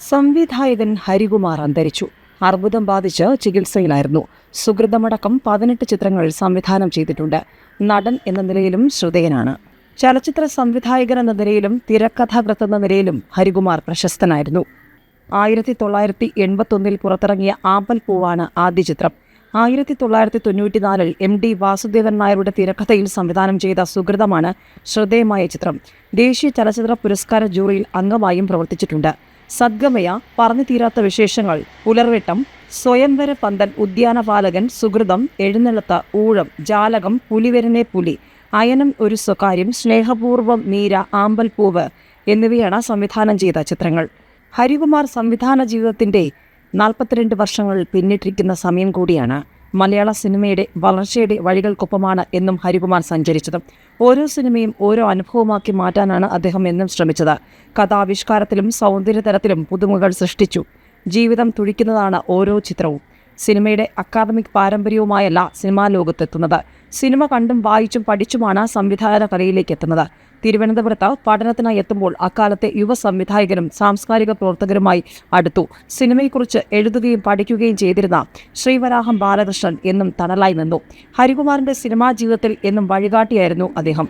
സംവിധായകൻ ഹരികുമാർ അന്തരിച്ചു. അർബുദം ബാധിച്ച് ചികിത്സയിലായിരുന്നു. സുഹൃതമടക്കം പതിനെട്ട് ചിത്രങ്ങൾ സംവിധാനം ചെയ്തിട്ടുണ്ട്. നടൻ എന്ന നിലയിലും ശ്രദ്ധേയനാണ് ചലച്ചിത്ര സംവിധായകൻ എന്ന നിലയിലും തിരക്കഥാകൃത്ത് എന്ന നിലയിലും ഹരികുമാർ പ്രശസ്തനായിരുന്നു. ആയിരത്തി തൊള്ളായിരത്തി എൺപത്തൊന്നിൽ പുറത്തിറങ്ങിയ ആമ്പൽ പൂവാണ് ആദ്യ ചിത്രം. ആയിരത്തി തൊള്ളായിരത്തി തൊണ്ണൂറ്റിനാലിൽ എം ഡി വാസുദേവൻ നായരുടെ തിരക്കഥയിൽ സംവിധാനം ചെയ്ത സുഹൃതമാണ് ശ്രദ്ധേയമായ ചിത്രം. ദേശീയ ചലച്ചിത്ര പുരസ്കാര ജൂറിയിൽ അംഗമായും പ്രവർത്തിച്ചിട്ടുണ്ട്. സദ്ഗമയ പറഞ്ഞു തീരാത്ത വിശേഷങ്ങൾ. പുലർവെട്ടം സ്വയംവര പന്തൻ ഉദ്യാനപാലകൻ സുഹൃതം എഴുന്നള്ളത്ത് ഊഴം ജാലകം പുലിവരനെ പുലി അയനം ഒരു സ്വകാര്യം സ്നേഹപൂർവം നീര ആമ്പൽപൂവ് എന്നിവയാണ് സംവിധാനം ചെയ്ത ചിത്രങ്ങൾ. ഹരികുമാർ സംവിധാന ജീവിതത്തിന്റെ നാൽപ്പത്തിരണ്ട് വർഷങ്ങൾ പിന്നിട്ടിരിക്കുന്ന സമയം കൂടിയാണ്. മലയാള സിനിമയുടെ വളർച്ചയുടെ വഴികൾക്കൊപ്പമാണ് എന്നും ഹരികുമാർ സഞ്ചരിച്ചത്. ഓരോ സിനിമയും ഓരോ അനുഭവമാക്കി മാറ്റാനാണ് അദ്ദേഹം എന്നും ശ്രമിച്ചത്. കഥാവിഷ്കാരത്തിലും സൗന്ദര്യതലത്തിലും പുതുമകൾ സൃഷ്ടിച്ചു. ജീവിതം തുടിക്കുന്നതാണ് ഓരോ ചിത്രവും. സിനിമയുടെ അക്കാദമിക് പാരമ്പര്യവുമായല്ല സിനിമാ ലോകത്തെത്തുന്നത്. സിനിമ കണ്ടും വായിച്ചും പഠിച്ചുമാണ് സംവിധാന കലയിലേക്ക് എത്തുന്നത്. തിരുവനന്തപുരത്ത് പഠനത്തിനായി എത്തുമ്പോൾ അക്കാലത്തെ യുവ സംവിധായകരും സാംസ്കാരിക പ്രവർത്തകരുമായി അടുത്തു. സിനിമയെക്കുറിച്ച് എഴുതുകയും പഠിക്കുകയും ചെയ്തിരുന്ന ശ്രീവരാഹം ബാലകൃഷ്ണൻ എന്നും തണലായി നിന്നു. ഹരികുമാറിന്റെ സിനിമാ ജീവിതത്തിൽ എന്നും വഴികാട്ടിയായിരുന്നു അദ്ദേഹം.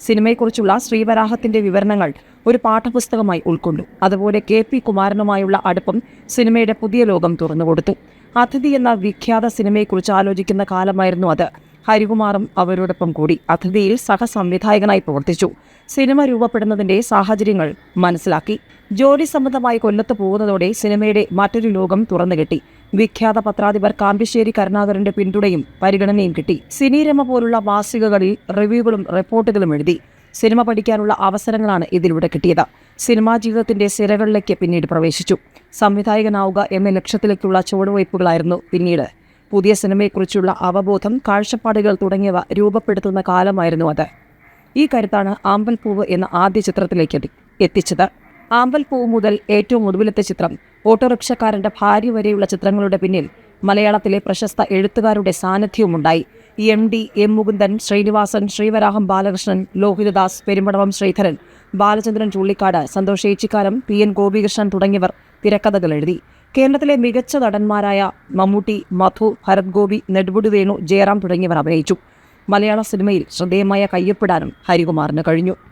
സിനിമയെക്കുറിച്ചുള്ള ശ്രീവരാഹത്തിന്റെ വിവരണങ്ങൾ ഒരു പാഠപുസ്തകമായി ഉൾക്കൊണ്ടു. അതുപോലെ കെ പി കുമാരനുമായുള്ള അടുപ്പം സിനിമയുടെ പുതിയ ലോകം തുറന്നുകൊടുത്തു. അതിഥി എന്ന വിഖ്യാത സിനിമയെക്കുറിച്ച് ആലോചിക്കുന്ന കാലമായിരുന്നു അത്. ഹരികുമാറും അവരോടൊപ്പം കൂടി അതിഥിയിൽ സഹസംവിധായകനായി പ്രവർത്തിച്ചു. സിനിമ രൂപപ്പെടുന്നതിന്റെ സാഹചര്യങ്ങൾ മനസ്സിലാക്കി. ജോലി സംബന്ധമായി കൊല്ലത്ത് പോകുന്നതോടെ സിനിമയുടെ മറ്റൊരു ലോകം തുറന്നു കിട്ടി വിഖ്യാത പത്രാധിപർ കാമ്പിശ്ശേരി കരുണാകരന്റെ പിന്തുണയും പരിഗണനയും കിട്ടി. സിനിരമ പോലുള്ള മാസികകളിൽ റിവ്യൂകളും റിപ്പോർട്ടുകളും എഴുതി. സിനിമ പഠിക്കാനുള്ള അവസരങ്ങളാണ് ഇതിലൂടെ കിട്ടിയത്. സിനിമാ ജീവിതത്തിന്റെ സിരകളിലേക്ക് പിന്നീട് പ്രവേശിച്ചു. സംവിധായകനാവുക എന്ന ലക്ഷ്യത്തിലേക്കുള്ള ചുവടുവയ്പ്പുകളായിരുന്നു പിന്നീട്. പുതിയ സിനിമയെക്കുറിച്ചുള്ള അവബോധം കാഴ്ചപ്പാടുകൾ തുടങ്ങിയവ രൂപപ്പെടുത്തുന്ന കാലമായിരുന്നു അത്. ഈ കരുത്താണ് ആമ്പൽപൂവ് എന്ന ആദ്യ ചിത്രത്തിലേക്ക് എത്തി- എത്തിച്ചത്. ആമ്പൽപൂവ് മുതൽ ഏറ്റവും ഒടുവിലത്തെ ചിത്രം. ഓട്ടോറിക്ഷക്കാരന്റെ ഭാര്യ വരെയുള്ള ചിത്രങ്ങളുടെ പിന്നിൽ മലയാളത്തിലെ പ്രശസ്ത എഴുത്തുകാരുടെ സാന്നിധ്യവുമുണ്ടായി. M D M Mukundan Sreenivasan Srivaraham Balakrishnan Lohithadas Perumbadavam Sreedharan Balachandran Chullikkad Santhosh Echikkanam P N Gopikrishnan തുടങ്ങിയവർ തിരക്കഥകൾ എഴുതി. കേരളത്തിലെ മികച്ച നടന്മാരായ മമ്മൂട്ടി മധു ഭരത് ഗോപി നെടുപുടി വേണു ജയറാം തുടങ്ങിയവർ അഭിനയിച്ചു. മലയാള സിനിമയിൽ ശ്രദ്ധേയമായ കയ്യൊപ്പിടാനും ഹരികുമാറിന് കഴിഞ്ഞു.